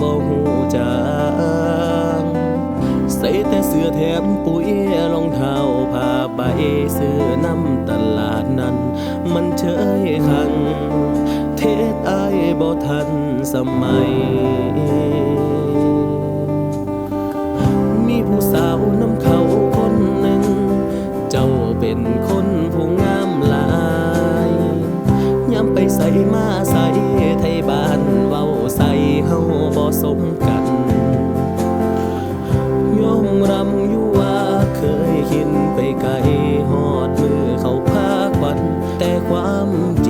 บ่หูจางใส่แต่เสื้อแถมปุ๋ยรองเท้าผ้าใบเสื้อน้ำตลาดนั้น มันเชยคังเทศอายบ่ทันสมัย รำยัวเคยหินไปไกลหอดมือเขาพากวันแต่ความจริง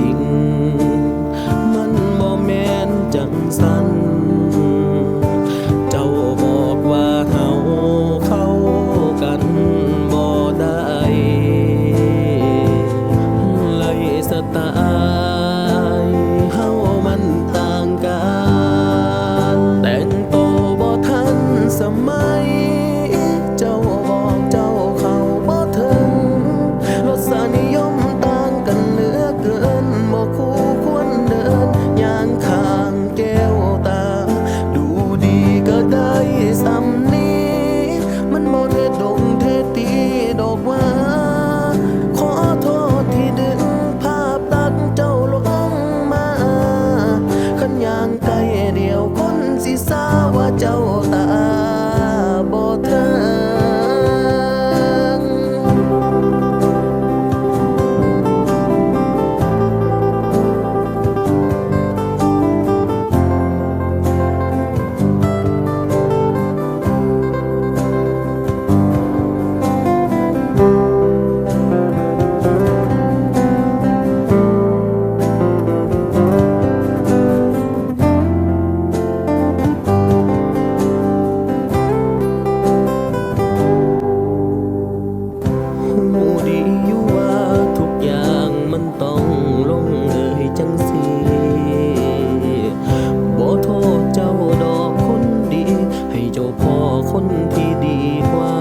เจ้าดอกคนดี ให้เจ้าพ่อคนที่ดีกว่า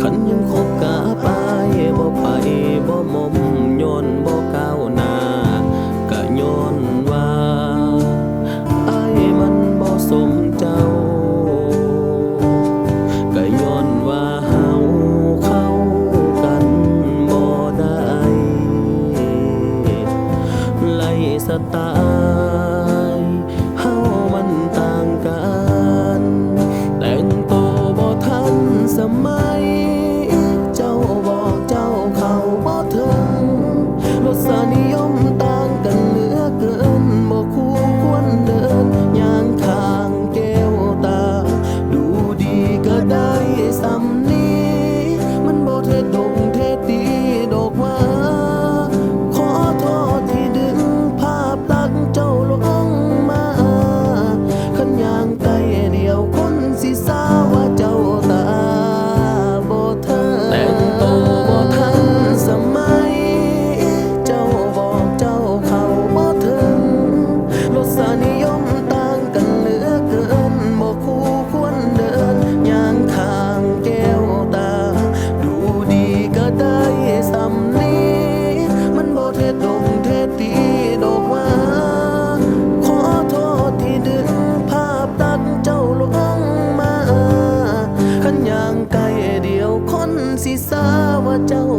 ขันยังคบกาไปบ่ไปบ่มมย้อนบ่ก้าวหน้ากะย้อนว่าไอ้มันบ่สมเจ้า กะย้อนว่าเฮาเข้ากันบ่ได้ไล่สตา มัย เจ้าบอกเจ้าเขาบ่เธอรสนิยมต่างกันเหลือเกินบอกคู่ควรเดินอย่างทางเก้วตา ดูดีก็ได้สำนีมันบอกเธอโด saw what